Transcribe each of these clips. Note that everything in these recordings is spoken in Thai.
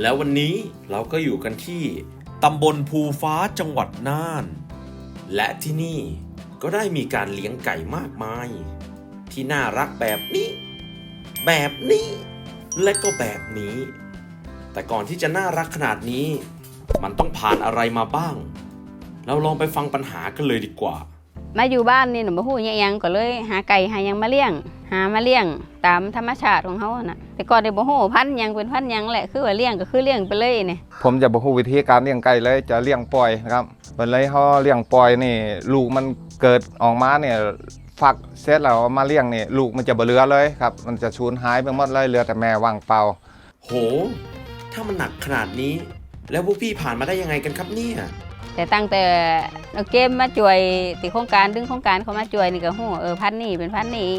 แล้ววันนี้เราก็อยู่กันที่ตำบลภูฟ้าจังหวัดน่าน และที่นี่ก็ได้มีการเลี้ยงไก่มากมาย ที่น่ารักแบบนี้ แบบนี้ และก็แบบนี้ แต่ก่อนที่จะน่ารักขนาดนี้ มันต้องผ่านอะไรมาบ้าง เราลองไปฟังปัญหากันเลยดีกว่า มาอยู่บ้านนี่หนูบ่ฮู้อิหยังก็เลย หาไก่หาหยังมาเลี้ยง หามาเลี้ยงตามธรรมชาติของเขาอะน่ะ แต่ก่อนนี่บ่ฮู้พันธุ์หยังเป็นพันธุ์หยังแหละคือว่าเลี้ยงก็คือเลี้ยงไปเลยนี่ผมจะบอกวิธีการเลี้ยงไก่เลยจะเลี้ยงปล่อยนะครับวันเลยเขาเลี้ยงปล่อยนี่ ลูกมันเกิดออกมาเนี่ยฟักเสร็จแล้วเอามาเลี้ยงนี่ลูกมันจะบ่เหลือเลยครับมันจะสูญหายไปหมดเลยเหลือแต่แม่ว่างเปล่า โห ถ้ามันหนักขนาดนี้ แล้วพวกพี่ผ่านมาได้ยังไงกันครับเนี่ย แต่ตั้งแต่เอาเกมมาช่วยติโครงการดึงโครงการเขามาช่วยนี่ก็ฮู้เออพันธุ์นี่เป็นพันธุ์นี่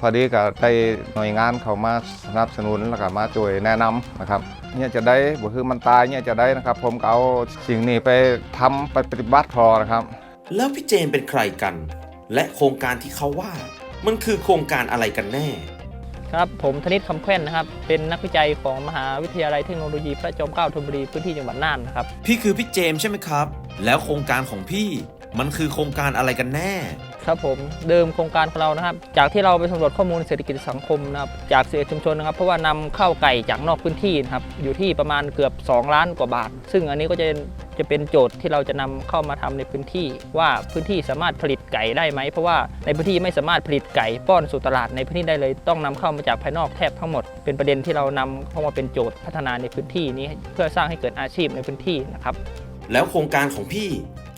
พอดีก็ได้หน่วยงานเขามาสนับสนุนแล้วก็มาช่วยแนะนำนะครับเนี่ยจะได้บ่คือมันตายเนี่ยจะได้นะครับ ผมก็เอาสิ่งนี้ไปทำไปปฏิบัติพอนะครับ แล้วพี่เจนเป็นใครกัน และโครงการที่เขาว่า มันคือโครงการอะไรกันแน่ ครับผมธนิตคำแคว้นนะครับ เป็นนักวิจัยของมหาวิทยาลัยเทคโนโลยีพระจอมเกล้าธนบุรีพื้นที่จังหวัดน่านนะครับ พี่คือพี่เจมส์ใช่ไหมครับ แล้วโครงการของพี่มันคือโครงการอะไรกันแน่ ครับผมเดิมโครงการของเรานะครับ จากที่เราไปสำรวจข้อมูลเศรษฐกิจสังคมนะครับจากเศรษฐกิจชุมชนนะครับเพราะว่านำเข้าไก่จากนอกพื้นที่นะครับอยู่ที่ประมาณเกือบ 2 ล้านกว่าบาท ซึ่งอันนี้ก็จะ จะเป็นโจทย์ที่เราจะนำเข้ามาทำในพื้นที่ ว่าพื้นที่สามารถผลิตไก่ได้ไหม เพราะว่าในพื้นที่ไม่สามารถผลิตไก่ป้อนสู่ตลาดในพื้นที่ได้เลย ต้องนำเข้ามาจากภายนอกแทบทั้งหมด เป็นประเด็นที่เรานำเข้ามาเป็นโจทย์พัฒนาในพื้นที่นี้ เพื่อสร้างให้เกิดอาชีพในพื้นที่นะครับแล้วโครงการของพี่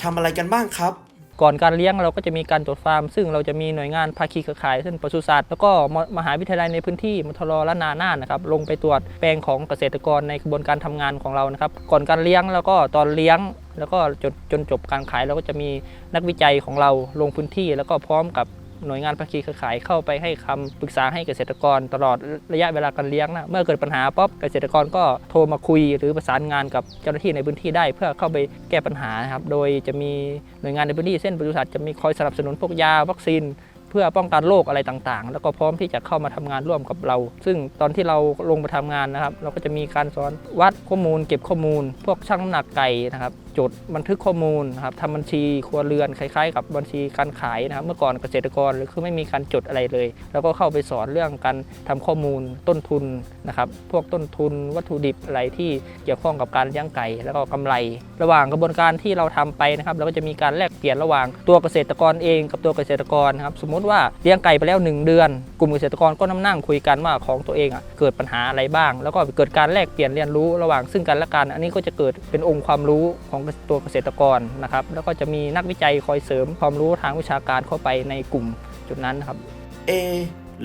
ทำอะไรกันบ้างครับ ก่อนการเลี้ยงเราก็จะมีการตรวจฟาร์ม ซึ่งเราจะมีหน่วยงานภาคีเครือข่ายเช่นปศุสัตว์แล้วก็มหาวิทยาลัยในพื้นที่มทรและนาน่านนะครับลงไปตรวจแปลงของเกษตรกรในกระบวนการทำงานของเรานะครับก่อนการเลี้ยงแล้วก็ตอนเลี้ยง แล้วก็จนจนจบการขายเราก็จะมีนักวิจัยของเราลงพื้นที่ แล้วก็พร้อมกับ หน่วยงานภาคีเครือข่ายเข้าไปให้คำปรึกษาให้เกษตรกรตลอดระยะเวลาการเลี้ยงนะเมื่อเกิดปัญหาป๊อบเกษตรกรก็โทรมาคุยหรือประสานงานกับเจ้าหน้าที่ในพื้นที่ได้ เพื่อเข้าไปแก้ปัญหาครับโดยจะมีหน่วยงานในพื้นที่เช่นบริษัทจะมีคอยสนับสนุนพวกยาวัคซีนเพื่อป้องกันโรคอะไรต่างๆ แล้วก็พร้อมที่จะเข้ามาทำงานร่วมกับเรา ซึ่งตอนที่เราลงมาทำงานนะครับ เราก็จะมีการสอนวัดข้อมูล เก็บข้อมูล พวกชั่งน้ำหนักไก่นะครับ จดบันทึกข้อมูลครับทำบัญชีครัวเรือนคล้ายๆ กับบัญชีการขายนะครับ เมื่อก่อนเกษตรกรหรือคือไม่มีการจดอะไรเลย แล้วก็เข้าไปสอนเรื่องการทำข้อมูลต้นทุนนะครับพวกต้นทุนวัตถุดิบอะไรที่เกี่ยวข้องกับการเลี้ยงไก่ แล้วก็กำไร ระหว่างกระบวนการที่เราทำไปนะครับเราก็จะมีการแลกเปลี่ยนระหว่างตัวเกษตรกรเองกับตัวเกษตรกรนะครับสมมติว่าเลี้ยงไก่ไปแล้ว 1 เดือน กลุ่มเกษตรกรก็นั่งนั่งคุยกันว่าของตัวเองอะเกิดปัญหาอะไรบ้าง แล้วก็เกิดการแลกเปลี่ยนเรียนรู้ระหว่างซึ่งกันและกัน อันนี้ก็จะเกิดเป็นองค์ความรู้ของตัวเกษตรกรนะครับ แล้วก็จะมีนักวิจัยคอยเสริมความรู้ทางวิชาการเข้าไปในกลุ่มจุดนั้นนะครับ เอ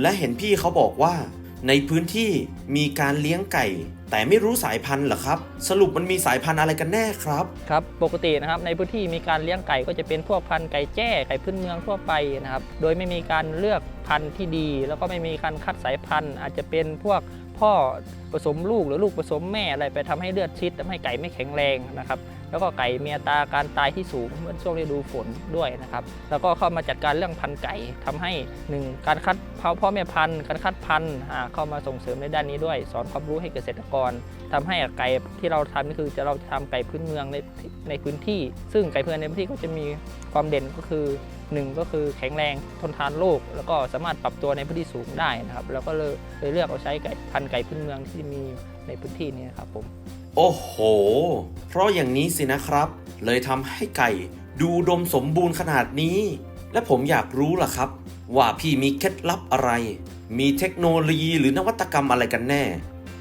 และเห็นพี่เขาบอกว่า ในพื้นที่มีการเลี้ยงไก่ แต่ไม่รู้สายพันธุ์เหรอครับ สรุปมันมีสายพันธุ์อะไรกันแน่ครับ ครับปกตินะครับในพื้นที่มีการเลี้ยงไก่ก็จะเป็นพวกพันธุ์ไก่แจ้ไก่พื้นเมืองทั่วไปนะครับ โดยไม่มีการเลือกพันธุ์ที่ดี แล้วก็ไม่มีการคัดสายพันธุ์ อาจจะเป็นพวกพ่อผสมลูกหรือลูกผสมแม่อะไรไปทำให้เลือดชิดทำให้ไก่ไม่แข็งแรงนะครับ แล้วก็ไก่มีอัตราการตายที่สูงเมื่อช่วงฤดูฝนด้วยนะครับ แล้วก็เข้ามาจัดการเรื่องพันธุ์ไก่ทำให้หนึ่งการคัดพ่อพ่อแม่พันธุ์ การคัดพันธุ์เข้ามาส่งเสริมในด้านนี้ด้วย สอนความรู้ให้เกษตรกรทำให้ไก่ที่เราทำนี่คือจะเราจะทำไก่พื้นเมืองในในพื้นที่ ซึ่งไก่พื้นเมืองในพื้นที่ก็จะมีความเด่นก็คือหนึ่งก็คือแข็งแรงทนทานโรคแล้วก็สามารถปรับตัวในพื้นที่สูงได้นะครับ แล้วก็เลยเลือกเอาใช้ไก่พันธุ์ไก่พื้นเมืองที่มีในพื้นที่นี้นะครับผม โอ้โห เพราะอย่างนี้สินะครับ เลยทำให้ไก่ดูดมสมบูรณ์ขนาดนี้ และผมอยากรู้ล่ะครับ ว่าพี่มีเคล็ดลับอะไร มีเทคโนโลยีหรือนวัตกรรมอะไรกันแน่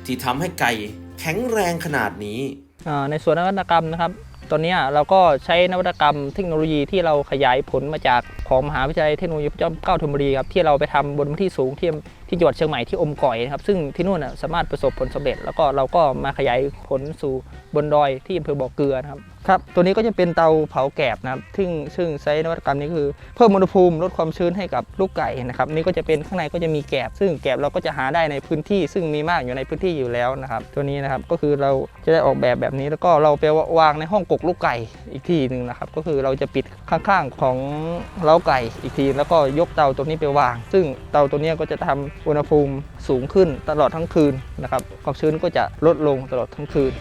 ที่ทำให้ไก่แข็งแรงขนาดนี้ อ่าในส่วนนวัตกรรมนะครับ ตอนนี้เราก็ใช้นวัตกรรมเทคโนโลยีที่เราขยายผลมาจากของมหาวิทยาลัยเทคโนโลยีพระจอมเกล้าธนบุรีครับที่เราไปทำบนพื้นที่สูงที่ ที่จังหวัดเชียงใหม่ที่อมก่อยนะครับซึ่งที่นู่นนะสามารถประสบผลสำเร็จ แล้วก็เราก็มาขยายผลสู่บนดอยที่อำเภอบ่อเกลือนะครับครับตัวนี้ก็จะเป็นเตาเผาแกบนะครับซึ่งซึ่งใช้นวัตกรรมนี้คือ เพิ่มอุณหภูมิลดความชื้นให้กับลูกไก่นะครับนี่ก็จะเป็นข้างในก็จะมีแกบ ซึ่งแกบเราก็จะหาได้ในพื้นที่ ซึ่งมีมากอยู่ในพื้นที่อยู่แล้วนะครับ ตัวนี้นะครับก็คือเราจะได้ออกแบบแบบนี้ แล้วก็เราไปวางในห้องกกลูกไก่อีกทีหนึ่งนะครับ ก็คือเราจะปิดข้างๆของเล้าไก่อีกที แล้วก็ยกเตาตัวนี้ไปวาง ซึ่งเตาตัวนี้ก็จะทำอุณหภูมิสูงขึ้นตลอดทั้งคืนนะครับความชื้นก็จะลดลงตลอดทั้งคืน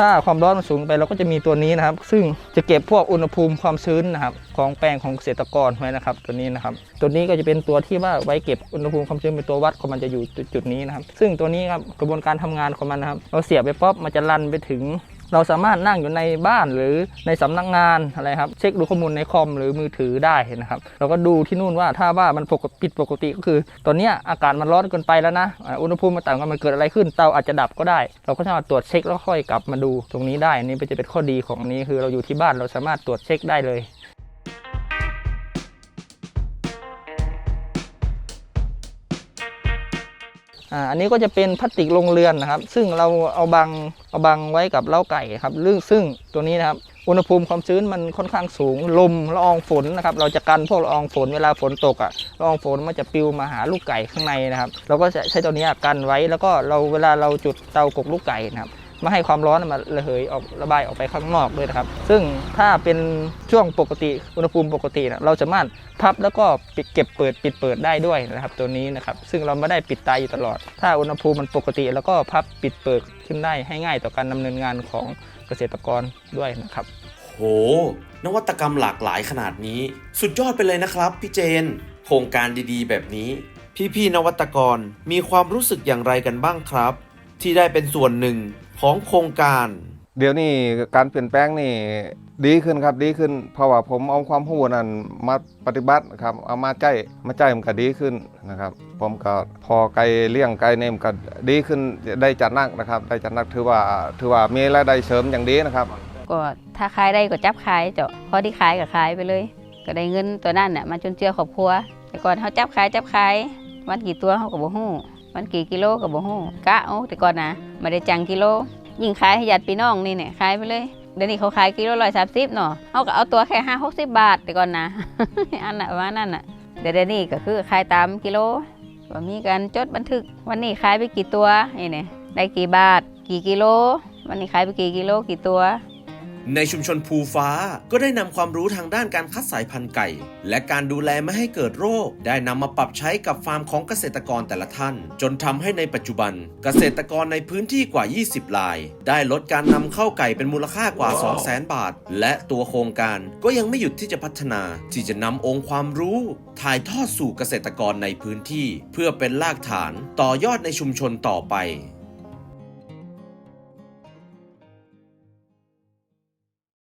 ถ้าความร้อนมันสูงไปเราก็จะมีตัวนี้นะครับ ซึ่งจะเก็บพวกอุณหภูมิความชื้นนะครับของแปลงของเกษตรกรไว้นะครับ ตัวนี้นะครับ ตัวนี้ก็จะเป็นตัวที่ว่าไว้เก็บอุณหภูมิความชื้นเป็นตัววัดของมันจะอยู่จุดจุดนี้นะครับ ซึ่งตัวนี้ครับกระบวนการทำงานของมันนะครับเราเสียบไปป๊อปมันจะรันไปถึง เราสามารถนั่งอยู่ในบ้านหรือในสำนักงานอะไรครับเช็คดูข้อมูลในคอมหรือมือถือได้นะครับ เราก็ดูที่นู่นว่าถ้าว่ามันปกติผิดปกติก็คือ ตอนเนี้ยอากาศมันร้อนเกินไปแล้วนะอุณหภูมิมันต่างกันมันเกิดอะไรขึ้นเตาอาจจะดับก็ได้ เราก็สามารถตรวจเช็คแล้วค่อยกลับมาดูตรงนี้ได้นี่จะเป็นข้อดีของนี้คือเราอยู่ที่บ้านเราสามารถตรวจเช็คได้เลย อ่าอันนี้ก็จะเป็นพลาสติกโรงเรือนนะครับ ซึ่งเราเอาบังเอาบังไว้กับเล้าไก่ครับซึ่งซึ่งตัวนี้นะครับอุณหภูมิความชื้นมันค่อนข้างสูงลมละอองฝนนะครับ เราจะกันพวกละอองฝนเวลาฝนตกอะละอองฝนมันจะปิวมาหาลูกไก่ข้างในนะครับ เราก็จะใช้ตัวนี้กันไว้แล้วก็เราเวลาเราจุดเตากกลูกไก่นะครับ ม่ให้ความร้อนมันระเหยออกระบายออกไปข้างนอกด้วยนะครับ ซึ่งถ้าเป็นช่วงปกติอุณหภูมิปกตินะเราสามารถพับแล้วก็ปิดเก็บเปิดปิดเปิดได้ด้วยนะครับ ตัวนี้นะครับซึ่งเราไม่ได้ปิดตายอยู่ตลอด ถ้าอุณหภูมิมันปกติ แล้วก็พับปิดเปิดขึ้นได้ให้ง่ายต่อการดำเนินงานของเกษตรกรด้วยนะครับโห นวัตกรรมหลากหลายขนาดนี้ สุดยอดไปเลยนะครับพี่เจน โครงการดีๆ แบบนี้ พี่ๆนวัตกรมีความรู้สึกอย่างไรกันบ้างครับ ที่ได้เป็นส่วนหนึ่งของโครงการ เดี๋ยวนี้การเปลี่ยนแปลงนี่ดีขึ้นครับดีขึ้น เพราะว่าผมเอาความรู้นั้นมาปฏิบัติครับเอามาใจมาใจมันก็ดีขึ้นนะครับ ผมก็พอไก่เลี้ยงไก่เนี่ยมันก็ดีขึ้นได้จัดนักนะครับ ได้จัดนักถือว่าถือว่ามีรายได้เสริมอย่างดีนะครับก็ถ้าขายได้ก็จับขายเจ้าพอที่ขายก็ขายไปเลย ก็ได้เงินตัวนั้นน่ะมาจนเจือครอบครัว แต่ก่อนเขาจับขายจับขายวันกี่ตัวเขาก็บ่ฮู้ วันกี่กิโลก็บ่ฮู้กะเอาแต่ก่อนนะไม่ได้จังกิโล ยิ่งขายให้ญาติพี่น้องนี่เนี่ยขายไปเลยเดี๋ยวนี้เขาขายกิโลร้อยสามสิบเนาะเขาก็เอาตัวแค่ห้าหกสิบบาทแต่ก่อนนะอันน่ะประมานั้นน่ะเดี๋ยวเดี๋ยวนี้ก็คือขายตามกิโลว่ามีการจดบันทึกวันนี้ขายไปกี่ตัวนี่เนี่ยได้กี่บาท กี่กิโล วันนี้ขายไปกี่กิโลกี่ตัว ในชุมชนภูฟ้าก็ได้นำความรู้ทางด้านการคัดสายพันธุ์ไก่ และการดูแลไม่ให้เกิดโรค ได้นำมาปรับใช้กับฟาร์มของเกษตรกรแต่ละท่าน จนทำให้ในปัจจุบัน เกษตรกรในพื้นที่กว่า 20 ราย ได้ลดการนำเข้าไก่เป็นมูลค่ากว่า 200,000 บาท และตัวโครงการก็ยังไม่หยุดที่จะพัฒนา ที่จะนำองค์ความรู้ ถ่ายทอดสู่เกษตรกรในพื้นที่ เพื่อเป็นรากฐานต่อยอดในชุมชนต่อไป